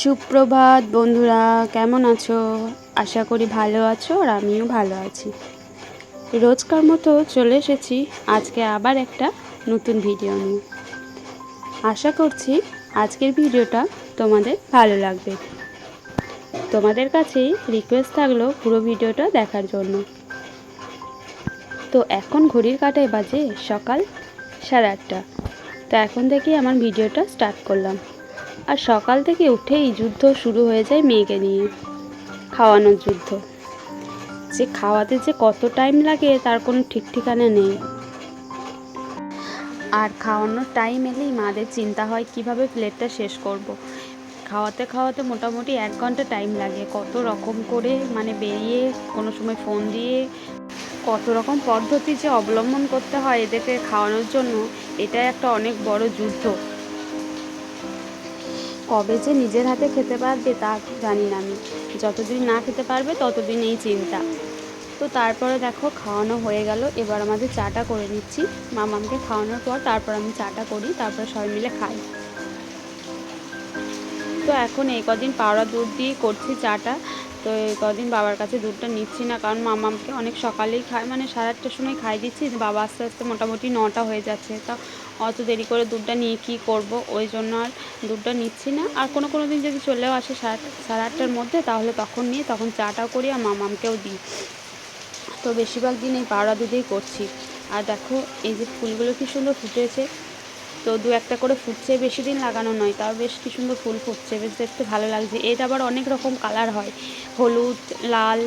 সুপ্রভাত বন্ধুরা, কেমন আছো? আশা করি ভালো আছো আর আমিও ভালো আছি। রোজকার মতো চলে এসেছি আজকে আবার একটা নতুন ভিডিও নিয়ে। আশা করছি আজকের ভিডিওটা তোমাদের ভালো লাগবে। তোমাদের কাছেই রিকোয়েস্ট থাকল পুরো ভিডিওটা দেখার জন্য। তো এখন ঘড়ির কাটায় বাজে সকাল সাড়ে আটটা। তো এখন থেকেই আমার ভিডিওটা স্টার্ট করলাম। আর সকাল থেকে উঠেই যুদ্ধ শুরু হয়ে যায় মেয়েকে নিয়ে। খাওয়ানোর যুদ্ধ। যে খাওয়াতে যে কত টাইম লাগে, তার কোনো ঠিক ঠিকানা নেই। আর খাওয়ানোর টাইম এলেই মাদের চিন্তা হয়, কীভাবে প্লেটটা শেষ করব। খাওয়াতে খাওয়াতে মোটামুটি এক ঘণ্টা টাইম লাগে। কত রকম করে মানে বেরিয়ে কোনো সময় ফোন দিয়ে, কত রকম পদ্ধতি যে অবলম্বন করতে হয় এদেরকে খাওয়ানোর জন্য, এটা একটা অনেক বড় যুদ্ধ। কবে যে নিজের হাতে খেতে পারবে তা জানি না আমি। যতদিন না খেতে পারবে ততদিন এই চিন্তা। তো তারপরে দেখো খাওয়ানো হয়ে গেল, এবার আমাদের চাটা করে নিচ্ছি। মামামকে খাওয়ানোর পর তারপর আমি চাটা করি, তারপর সবাই মিলে খাই। তো এখন এই কদিন পাওড়া দুধ দিয়ে করছি চাটা। তো এই কদিন বাবার কাছে দুধটা নিচ্ছি না, কারণ মামামকে অনেক সকালেই খায় মানে সাড়ে আটটার সময় খাই দিচ্ছি বাবা আস্তে আস্তে মোটামুটি নটা হয়ে যাচ্ছে। তা অত দেরি করে দুধটা নিয়ে কী করব? ওই জন্য আর দুধটা নিচ্ছি না। আর কোনো কোনো দিন যদি চলেও আসে সাড়ে সাড়ে আটটার মধ্যে, তাহলে তখন নিয়ে, তখন চাটাও করি আর মামামকেও দিই। তো বেশিরভাগ দিন এই পাউডার দুধেই করছি। আর দেখো, এই যে ফুলগুলো কি সুন্দর ফুটেছে। তো দু একটা করে ফুটছে, বেশি দিন লাগানো নয়, তাও বেশ কি সুন্দর ফুল ফুটছে, বেশ দেখতে ভালো লাগছে। এটা আবার অনেক রকম কালার হয়, হলুদ, লাল।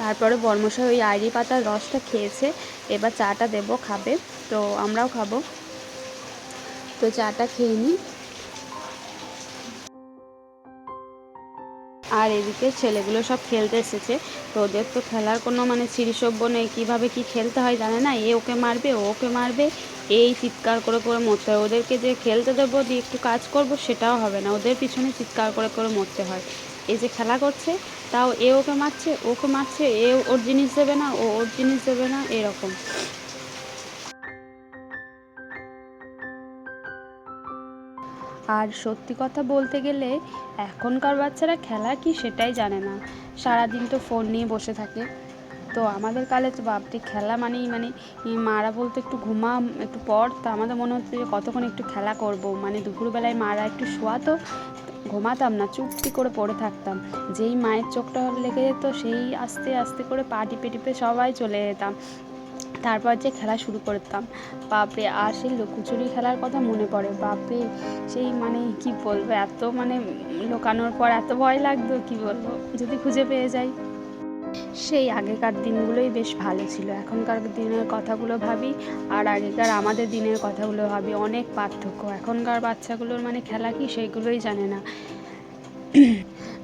তারপরে বর্মশাই ওই আইরি পাতার রসটা খেয়েছে, এবার চাটা দেব, খাবে, তো আমরাও খাব। তো চাটা খেয়ে নিই। আর এদিকে ছেলেগুলো সব খেলতে এসেছে। তো ওদের তো খেলার কোনো মানে চিরিসভ্য নেই, কীভাবে কি খেলতে হয় জানে না। এ ওকে মারবে, ও ওকে মারবে, এই চিৎকার করে করে মরতে হয়। ওদেরকে যে খেলতে দেবো, দিয়ে একটু কাজ করব, সেটাও হবে না। ওদের পিছনে চিৎকার করে করে মরতে হয়। এই যে খেলা করছে, তাও এ ওকে মারছে ওকে মারছে, এ ওর জিনিস দেবে না, ও ওর জিনিস দেবে না, এরকম। আর সত্যি কথা বলতে গেলে এখনকার বাচ্চারা খেলা কি সেটাই জানে না। সারাদিন তো ফোন নিয়ে বসে থাকে। তো আমাদের কালে তো বাপটি খেলা মানেই মানে মারা বলতে একটু ঘুমাম, একটু পর তো আমাদের মনে হচ্ছে যে কতক্ষণ একটু খেলা করব। মানে দুপুরবেলায় মারা একটু শোয়াতো ঘুমাতাম না চুপটি করে পড়ে থাকতাম। যেই মায়ের চোখটা লেগে যেত, সেই আস্তে আস্তে করে পা টিপে টিপে সবাই চলে যেতাম। তারপর যে খেলা শুরু করতাম। বাপরে, আর সেই লুকোচুরি খেলার কথা মনে পড়ে। বাপরে, সেই মানে কি বলব, এত মানে লুকানোর পর এত ভয় লাগতো, কি বলব? যদি খুঁজে পেয়ে যাই। সেই আগেকার দিনগুলোই বেশ ভালো ছিল। এখনকার দিনের কথাগুলো ভাবি, আর আগেকার আমাদের দিনের কথাগুলো ভাবি। অনেক পার্থক্য। এখনকার বাচ্চাগুলোর মানে খেলা কি, সেইগুলোই জানে না।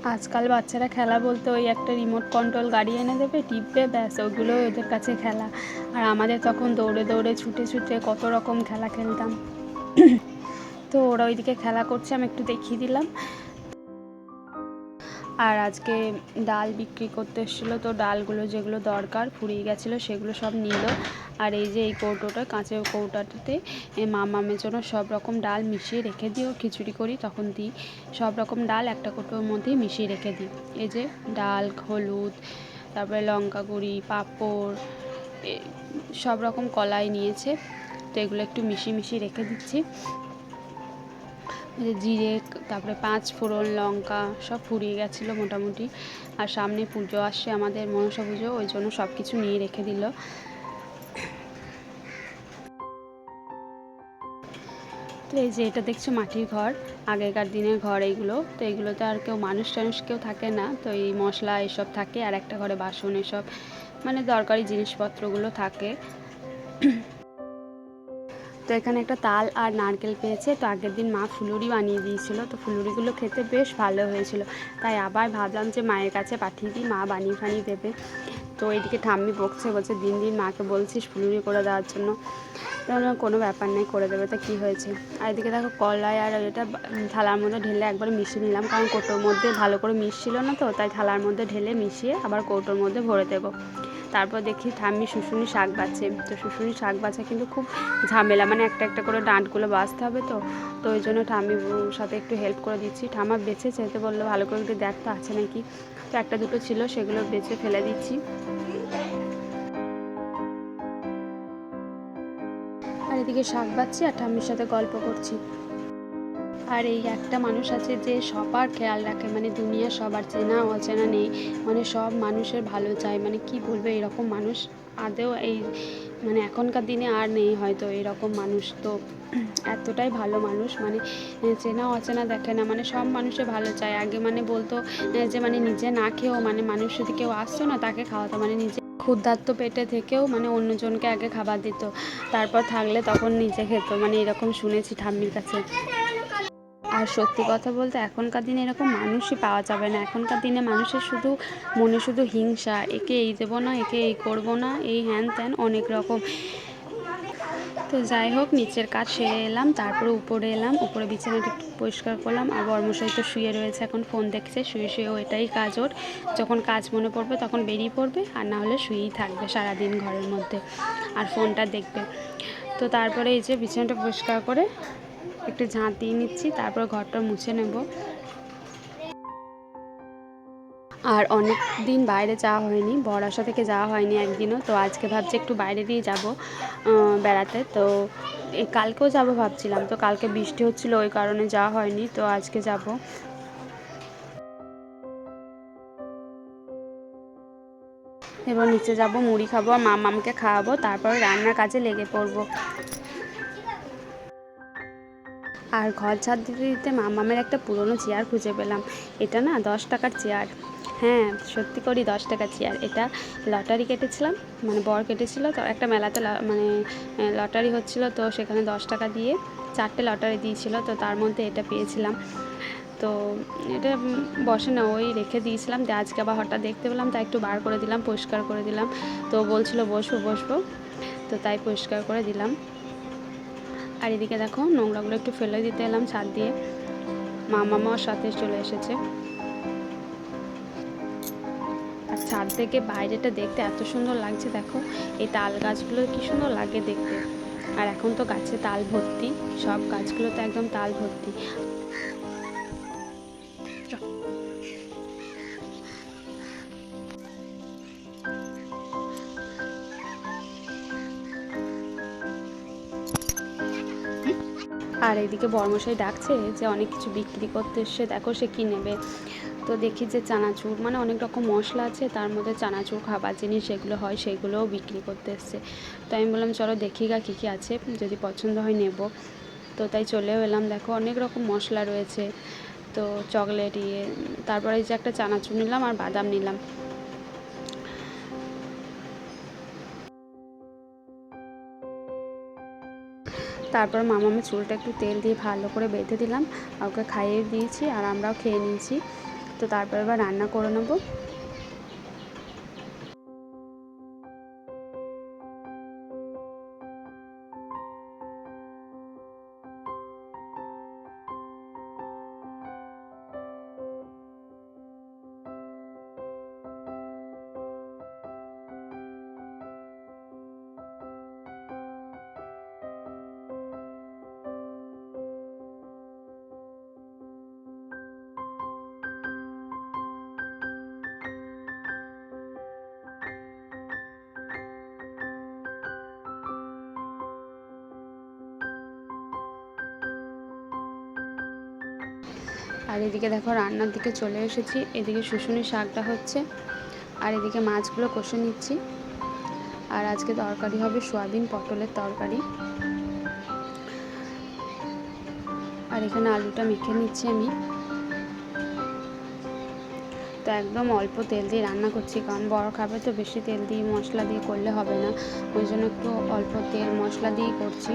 আজকাল বাচ্চারা খেলা বলতে ওই একটা রিমোট কন্ট্রোল গাড়ি এনে দেবে, টিপবে, ব্যাস, ওগুলো ওদের কাছে খেলা। আর আমাদের তখন দৌড়ে দৌড়ে, ছুটে ছুটে কত রকম খেলা খেলতাম। তো ওরা ওইদিকে খেলা করছে, আমি একটু দেখিয়ে দিলাম। আর আজকে ডাল বিক্রি করতে এসেছিল, তো ডালগুলো যেগুলো দরকার ফুরিয়ে গেছিল সেগুলো সব নিল। আর এই যে এই কৌটোটা, কাঁচের কৌটাটাতে মামামের জন্য সব রকম ডাল মিশিয়ে রেখে দিই, ও খিচুড়ি করি, তখন দিই। সব রকম ডাল একটা কৌটোর মধ্যেই মিশিয়ে রেখে দিই। এই যে ডাল, হলুদ, তারপরে লঙ্কা গুঁড়ি, পাঁপড় সব রকম কলাই নিয়েছে, তো এগুলো একটু মিশিয়ে মিশিয়ে রেখে দিচ্ছি। জিরে, তারপরে পাঁচ ফোড়ন লঙ্কা সব ফুরিয়ে গেছিল মোটামুটি। আর সামনে পুজো আসছে আমাদের মনসা পুজো, ওই জন্য সব কিছু নিয়ে রেখে দিল। তো এই যে এটা দেখছ মাটির ঘর, আগেকার দিনের ঘর এইগুলো। তো এগুলোতে আর কেউ মানুষ টানুষ কেউ থাকে না। তো এই মশলা এসব থাকে, আর একটা ঘরে বাসন এসব মানে দরকারি জিনিসপত্রগুলো থাকে। তো এখানে একটা তাল আর নারকেল পেয়েছে। তো আগের দিন মা ফুলুরি বানিয়ে দিয়েছিল। তো ফুলুরিগুলো খেতে বেশ ভালো হয়েছিল। তাই আবার ভাবলাম যে মায়ের কাছে পাঠিয়ে দিই, মা বানিয়ে ফানিয়ে দেবে। তো এইদিকে ঠাম্মি বকছে, বলছে, দিন দিন মাকে বলছিস ফুলুরি করে দেওয়ার জন্য। তাহলে কোনো ব্যাপার নেই, করে দেবে। তা কী হয়েছে? আর এদিকে দেখো কলাই আর এটা থালার মধ্যে ঢেলে একবার মিশিয়ে নিলাম। কারণ কৌটোর মধ্যে ভালো করে মিশছিল না তো, তাই থালার মধ্যে ঢেলে মিশিয়ে আবার কৌটোর মধ্যে ভরে দেবো। তারপর দেখি ঠাম্মি শুশুনি শাক বাছে তো শুশুনি শাক বাছা কিন্তু খুব ঝামেলা মানে একটা একটা করে ডাঁটগুলো বাছতে হবে তো। তো ওই জন্য ঠাম্মির সাথে একটু হেল্প করে দিচ্ছি। ঠাম্মা বেছে যেতে বলল, ভালো করে একটু দেখতে আছে নাকি? তো একটা দুটো ছিল, সেগুলো বেছে ফেলে দিচ্ছি। আর এদিকে শাক বাচ্ছি আর ঠাম্মির সাথে গল্প করছি। আর এই একটা মানুষ আছে যে সবার খেয়াল রাখে মানে দুনিয়া সবার চেনা, অচেনা নেই। মানে সব মানুষের ভালো চায়। মানে কি বলব, এরকম মানুষ আদেও এই মানে এখনকার দিনে আর নেই হয়তো এরকম মানুষ। তো এতটাই ভালো মানুষ মানে চেনা, অচেনা দেখে না। মানে সব মানুষে ভালো চায়। আগে মানে বলতো যে মানে নিজে না খেয়েও মানে মানুষ যদি কেউ আসতো না তাকে খাওয়াতো মানে নিজে ক্ষুধার্ত পেটে থেকেও মানে অন্যজনকে আগে খাবার দিত। তারপর থাকলে তখন নিজে খেত। মানে এরকম শুনেছি ঠাম্মির কাছে। আর সত্যি কথা বলতে এখনকার দিনে এরকম মানুষই পাওয়া যাবে না। এখনকার দিনে মানুষের শুধু মনে শুধু হিংসা, একে এই দেবো না, একে এই করব না, এই হ্যান ত্যান অনেক রকম। তো যাই হোক, নিচের কাজ সেরে এলাম, তারপরে উপরে এলাম, উপরে বিছানাটা একটু পরিষ্কার করলাম, আর বর্মশাই তো শুয়ে রয়েছে এখন, ফোন দেখছে, শুয়ে শুয়েও এটাই কাজ ওর। যখন কাজ মনে পড়বে তখন বেরিয়ে পড়বে, আর না হলে শুয়েই থাকবে সারাদিন ঘরের মধ্যে, আর ফোনটা দেখবে। তো তারপরে এই যে বিছানাটা পরিষ্কার করে একটু ঝাঁট দিয়ে নিচ্ছি, তারপর ঘরটা মুছে নেব। আর অনেক দিন বাইরে যাওয়া হয়নি বড় আশা থেকে যাওয়া হয়নি একদিনও, তো আজকে ভাবছি একটু বাইরে দিয়ে যাব বেড়াতে। তো কালকেও যাব ভাবছিলাম, তো কালকে বৃষ্টি হচ্ছিল, ওই কারণে যাওয়া হয়নি, তো আজকে যাব। এবার নিচে যাব, মুড়ি খাব আর মামামকে খাওয়াবো, তারপর রান্নার কাজে লেগে পড়ব। আর ঘর ছাদ দিতে দিতে মামামের একটা পুরনো চেয়ার খুঁজে পেলাম। এটা না দশ টাকার চেয়ার। হ্যাঁ সত্যি করি দশ টাকার চেয়ার। এটা লটারি কেটেছিলাম মানে বর কেটেছিল তো, একটা মেলাতে মানে লটারি হচ্ছিল তো সেখানে দশ টাকা দিয়ে চারটে লটারি দিয়েছিল তো তার মধ্যে এটা পেয়েছিলাম। তো এটা বসে না, ওই রেখে দিয়েছিলাম তো আজকে আবার হঠাৎ দেখতে পেলাম, তাই একটু বার করে দিলাম, পরিষ্কার করে দিলাম। তো বলছিল বসবো বসবো। তো তাই পরিষ্কার করে দিলাম। আর এদিকে দেখো নোংরাগুলো একটু ফেলে দিতে এলাম ছাদ দিয়ে। মা মামার সাথে চলে এসেছে। আর ছাদ থেকে বাইরেটা দেখতে এত সুন্দর লাগছে, দেখো। এই তাল গাছগুলো কি সুন্দর লাগে দেখতে। আর এখন তো গাছে তাল ভর্তি, সব গাছগুলো তো একদম তাল ভর্তি। আর এদিকে বর্মশাই ডাকছে যে অনেক কিছু বিক্রি করতে এসছে, দেখো সে কী নেবে। তো দেখি যে চানাচুর মানে অনেক রকম মশলা আছে, তার মধ্যে চানাচুর, খাবার জিনিস যেগুলো হয় সেগুলোও বিক্রি করতে এসছে। তো আমি বললাম, চলো দেখি গা কী কী আছে, যদি পছন্দ হয় নেব। তো তাই চলেও এলাম। দেখো অনেক রকম মশলা রয়েছে, তো চকলেট ইয়ে তারপরে যে একটা চানাচুর নিলাম আর বাদাম নিলাম। তারপর মামামের চুলটা একটু তেল দিয়ে ভালো করে বেঁধে দিলাম ওকে খাইয়ে দিয়েছি আর আমরাও খেয়ে নিয়েছি। তো তারপর এবার রান্না করে নেব। আর এদিকে দেখো রান্নার দিকে চলে এসেছি। এদিকে শুশুনি শাকটা হচ্ছে। আর এদিকে মাছগুলো কষে নিচ্ছি। আর আজকে তরকারি হবে সোয়াবিন পটলের তরকারি। আর এখানে আলুটা মেখে নিচ্ছি আমি। তো একদম অল্প তেল দিয়ে রান্না করছি, কারণ বড় খাবে তো বেশি তেল দিয়ে মশলা দিয়ে করলে হবে না। ওই জন্য একটু অল্প তেল মশলা দিয়েই করছি।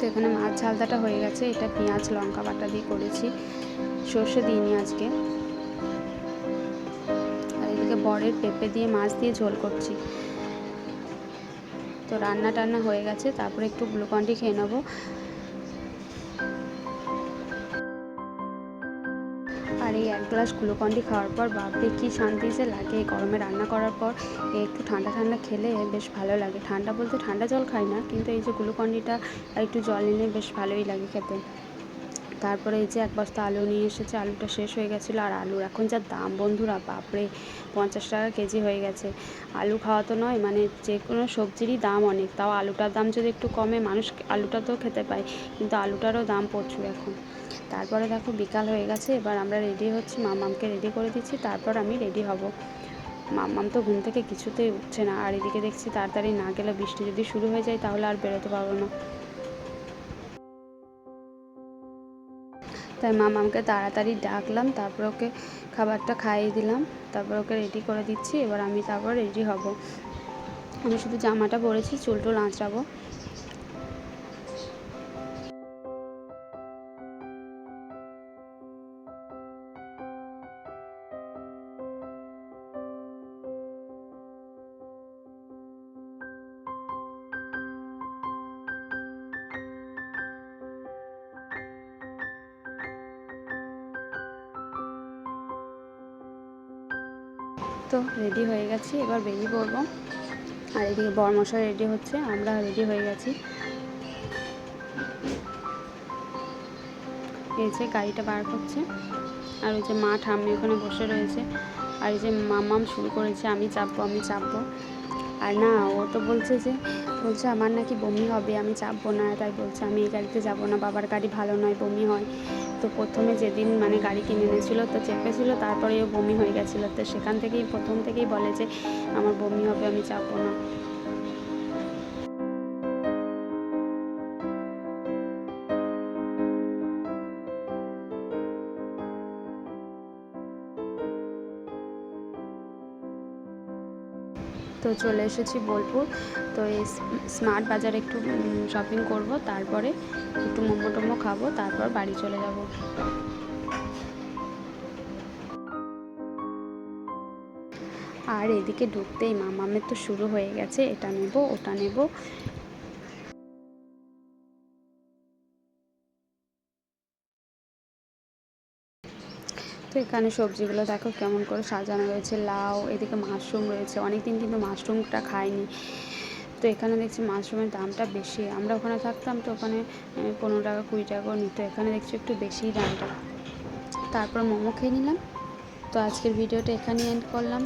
তো এখানে মাছ ঝালদাটা হয়ে গেছে। এটা পেঁয়াজ, লঙ্কা বাটা দিয়ে করেছি। সর্ষে দিইনি আজকে। আর এদিকে বরের পেঁপে দিয়ে মাছ দিয়ে ঝোল করছি। তো রান্না টান্না হয়ে গেছে। তারপরে একটু গ্লুকন্ডি খেয়ে নেব। আর এই এক গ্লাস গ্লুকন্ডি খাওয়ার পর বাপরে কী শান্তি যে লাগে। গরমে রান্না করার পর একটু ঠান্ডা ঠান্ডা খেলে বেশ ভালো লাগে। ঠান্ডা বলতে ঠান্ডা জল খাই না, কিন্তু এই যে গ্লুকন্ডিটা একটু জল এনে বেশ ভালোই লাগে খেতে। তারপরে এই যে এক বস্তা আলু নিয়ে এসেছে, আলুটা শেষ হয়ে গেছিল আর আলুর এখন যা দাম বন্ধুরা, বাপরে, পঞ্চাশ টাকা কেজি হয়ে গেছে। আলু খাওয়া তো নয় মানে যে কোনো সবজিরই দাম অনেক, তাও আলুটার দাম যদি একটু কমে, মানুষ আলুটা তো খেতে পায়, কিন্তু আলুটারও দাম প্রচুর এখন। তারপরে দেখো বিকাল হয়ে গেছে, এবার আমরা রেডি হচ্ছি, মামামকে রেডি করে দিচ্ছি, তারপর আমি রেডি হব। মাম্মাম তো ঘুম থেকে কিছুতেই উঠছে না, আর এদিকে দেখছি তাড়াতাড়ি না গেলে বৃষ্টি যদি শুরু হয়ে যায়, তাহলে আর বেরোতে পারব না। তাই মামামকে তাড়াতাড়ি ডাকলাম, তারপর ওকে খাবারটা খাইয়ে দিলাম, তারপর ওকে রেডি করে দিচ্ছি, এবার আমি তারপর রেডি হব। আমি শুধু জামাটা পরেছি চুল টুল আঁচড়াবো। তো রেডি হয়ে গেছি, এবার বেরিয়ে পড়ব। আর এদিকে বরমশা রেডি হচ্ছে, আমরা রেডি হয়ে গেছি। এই যে গাড়িটা বার করছে, আর ওই যে মা ঠাম্মি ওখানে বসে রয়েছে। আর এই যে মামাম শুরু করেছে, আমি চাপবো আমি চাপবো। আর না, ও তো বলছে যে, বলছে আমার নাকি বমি হবে, আমি চাপবো না। তাই বলছে, আমি এই গাড়িতে যাব না, বাবার গাড়ি ভালো নয়, বমি হয়। তো প্রথমে যেদিন মানে গাড়ি কিনে এনেছিলো, তো চেপেছিলো তারপরে ও বমি হয়ে গেছিল। তো সেখান থেকেই, প্রথম থেকেই বলে যে, আমার বমি হবে, আমি চাপবো না। তো চলে এসেছি বোলপুর। তো এই স্মার্ট বাজারে একটু শপিং করব, তারপরে একটু মোমো টোমো খাব, তারপর বাড়ি চলে যাব। আর এদিকে ঢুকতেই মামামের তো শুরু হয়ে গেছে, এটা নেব, ওটা নেব। এখানে সবজিগুলো দেখো কেমন করে সাজানো রয়েছে, লাউ, এদিকে মাশরুম রয়েছে, অনেকদিন কিন্তু মাশরুমটা খাইনি। তো এখানে দেখছি মাশরুমের দামটা বেশি, আমরা ওখানে থাকতাম তো ওখানে পনেরো টাকা, কুড়ি টাকাও নিত, এখানে দেখছি একটু বেশিই দামটা। তারপর মোমো খেয়ে নিলাম, তো আজকের ভিডিওটা এখানেই এন্ড করলাম।